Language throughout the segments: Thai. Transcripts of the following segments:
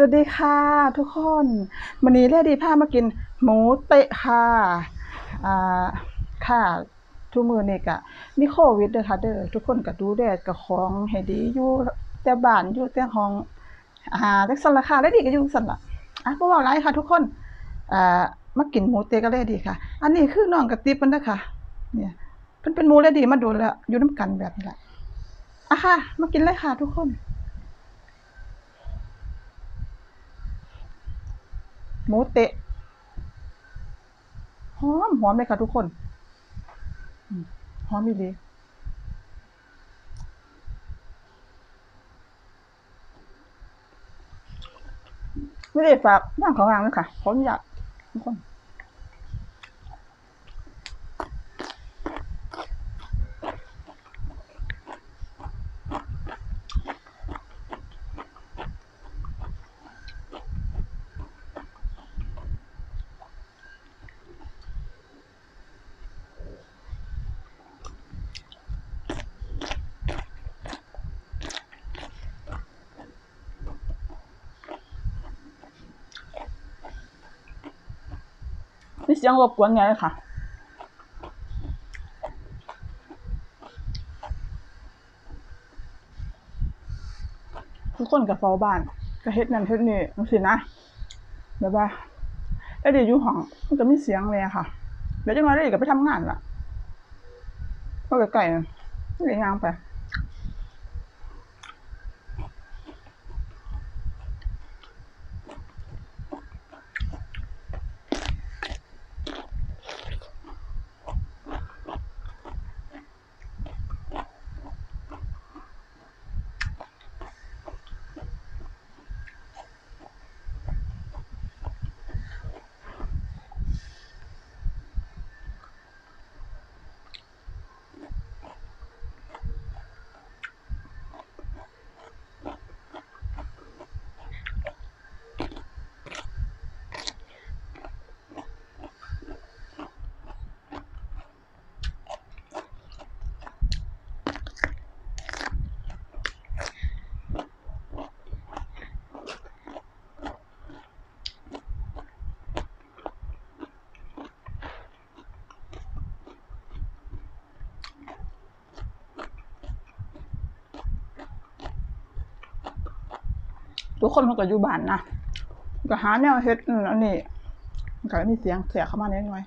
สวัสดีค่ะ ทุกคนวันนี้เรียดีพามากิน หมูเตะค่ะอ่าค่ะ ทุกมือนี่กะมีโควิดเด้อค่ะเด้อทุกคนก็ดูแลกับของให้ดีอยู่แต่บ้านอยู่แต่ห้องอ่าจักซั่นล่ะค่ะแล้วดีก็อยู่ซั่นล่ะอะบ่เว้าหลค่ะ ทุกคนอ่ามากินหมูเตะกันเลดีค่ะ อันนี้คือน้องกระติบมันเด้อค่ะเนี่ยเพิ่นเป็นหมูเลยดีมาโดนแล้วอยู่นํกันแบบนี้แหละอะค่ะ มากินเลยค่ะ ทุกคน หมูเตะหอมหอมเลยค่ะทุกคนหอมอีหลีไม่ได้ฝากย่างของวางเลยค่ะขออนุญากทุกคน นี่ เสียงรบกวนไงค่ะ ทุกคนกับเฝ้าบ้านก็เฮ็ดนั่นเฮ็ดนี่จังซี่นะแบบว่าแล้วเดี๋ยวอยู่ห้องมันก็มีเสียงเลยอะค่ะเดี๋ยวจังหวะเดี๋ยวก็ไปทำงานละก็ไกลๆนั่ไม่ได้ย่างไป ทุกคนมันก็อยู่บ้านนะก็หาแนวเฮ็ดนั่นอันนี้มันก็มีเสียงเสียเข้ามานิดหน่อย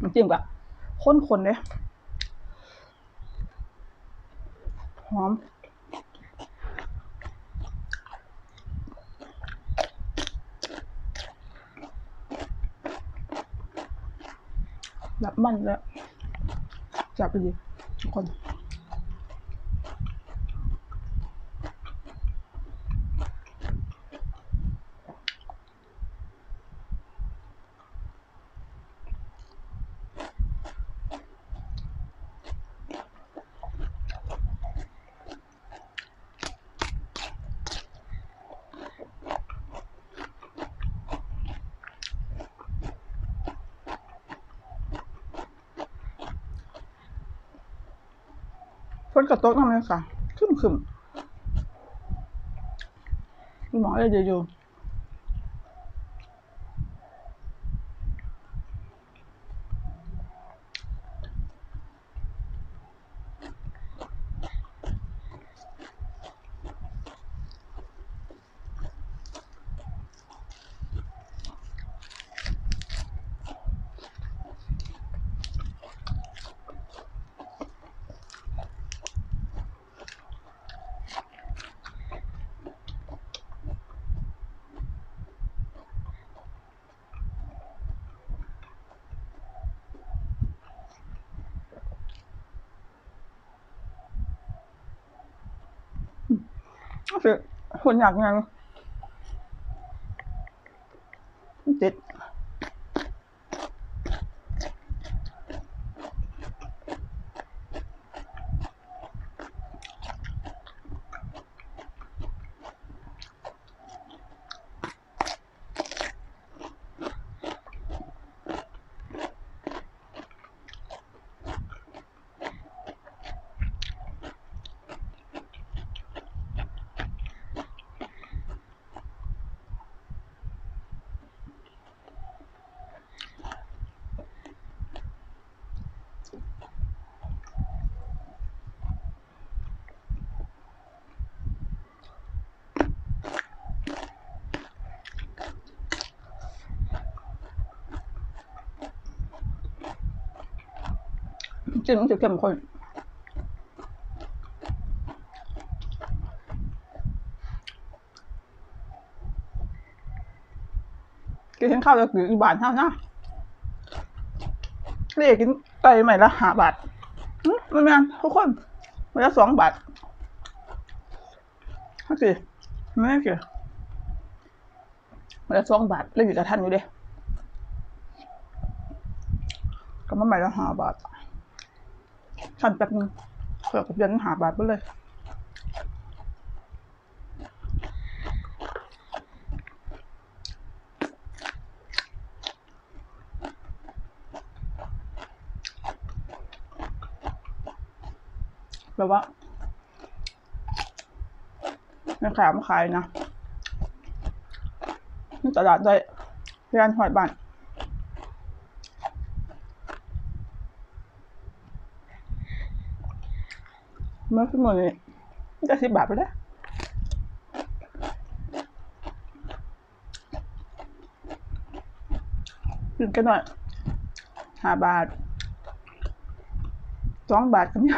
มันจิ้มกะข้นๆเลยหอม แบบ มันแล้วจับไปดิทุกคน ฝนกระตกนั่นเลยค่ะ ขึ้นขึ้นหมอเลยเดี๋ยวอยู่ คือคนอยากงานติดำจิ้มมันจะเข้มข้นกินข้าวจะกี่บาทเท่านะเรียกกินไก่ใหม่ละห้าบาทอืมมันแม่นทุกคนมันละสองบาทโอเคไม่โอเคมันละสองบาทแล้วอยู่กับท่านอยู่เด้ก็มาใหม่ละห้าบาท ท่นแป๊บนึงเผื่อกับเดือนหาบาทไปเลยแบบว่าในขายมาขายนะนี่ตลาดได้เรียนหอยบ้าน มื่อขึ้นมาเลยจะสิบบาทไปแล้วกินกันหน่อยห้าบาทสองบาทก็มี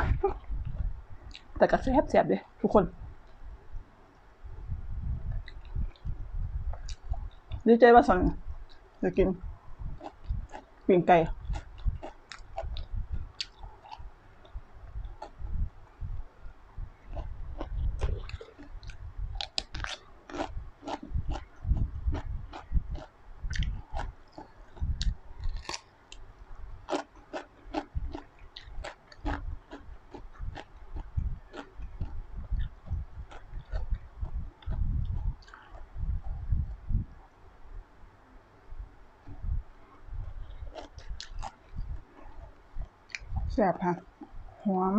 แต่ก็แซ่บแซ่บเลยทุกคนดีใจว่าสันจะกินปิ่งไก่ แซ่บค่ะหอม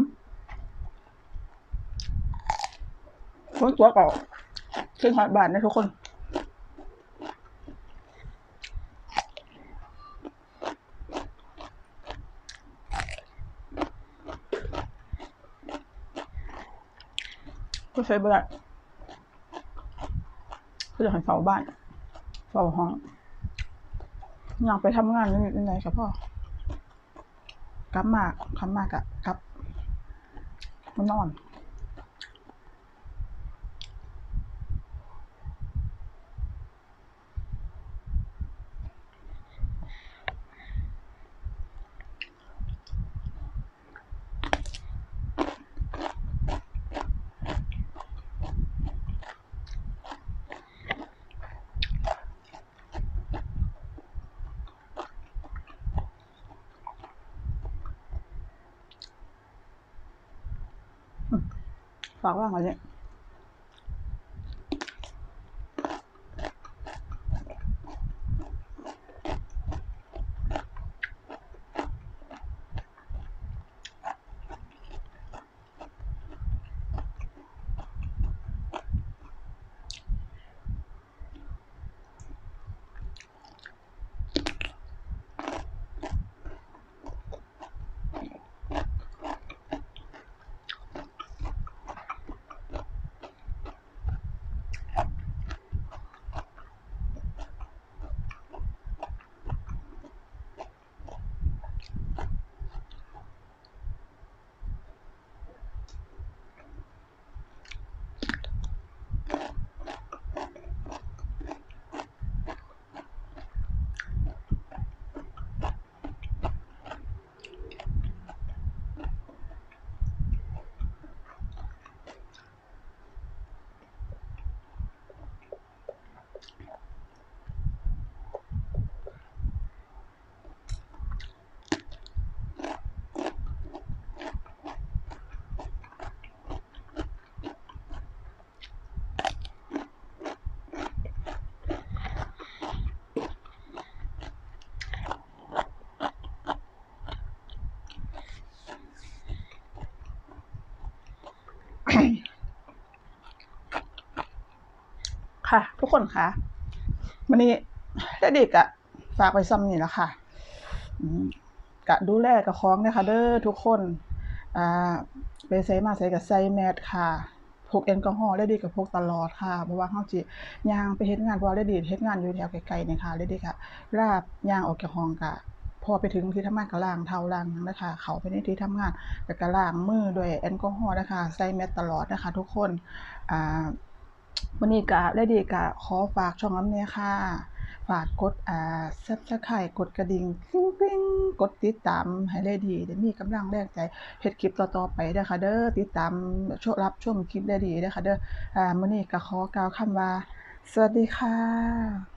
คนตัวเก่าขึ้นหอยบาทนะทุกคนก็ใช้บ่ได้ก็จะให้เฝ้าบ้านเฝ้าห้องอยากไปทำงานนิดหน่อยๆกับพ่อ กลับมากกลับมากอะกลับมานอน ฝากว่า ค่ะ ทุกคนค่ะวันนี้ได้เด็กอะฝากไปซ้ำนี่แล้วค่ะกะดูแลกับคล้องนะคะเด้อทุกคนอ่าไปใส่มาใส่กับใส่แมสค่ะพกแอลกอฮอล์ได้ดีกับพกตลอดค่ะเพราะว่าเฮาสิย่างไปเฮ็ดงานเพราะว่าได้ดีเฮ็ดงานอยู่แถวไกลๆเนี่ยค่ะได้ดีค่ะลาบยางออกจากห้องกะพพอไปถึงที่ทำงานก็ล้างเท้าล้างนะคะเขาไปในที่ทำงานแล้วก็ล้างมือด้วยแอลกอฮอล์นะคะใส่แมสตลอดนะคะ ทุกคนอ่า วันนี้กะได้ดีกะขอฝากช่องน้ำเนี่ยค่ะ ฝากกดอ่า Subscribe กดกระดิ่งปิ้งปิ้งกดติดตามให้ได้ดีเด้มีกำลังแรงใจเฮ็ดคลิปต่อๆไปเด้อค่ะเด้อติดตามชมรับชมคลิปได้ดีเด้อค่ะเด้ออ่ามื้อนี้กะขอกล่าวคำว่า สวัสดีค่ะ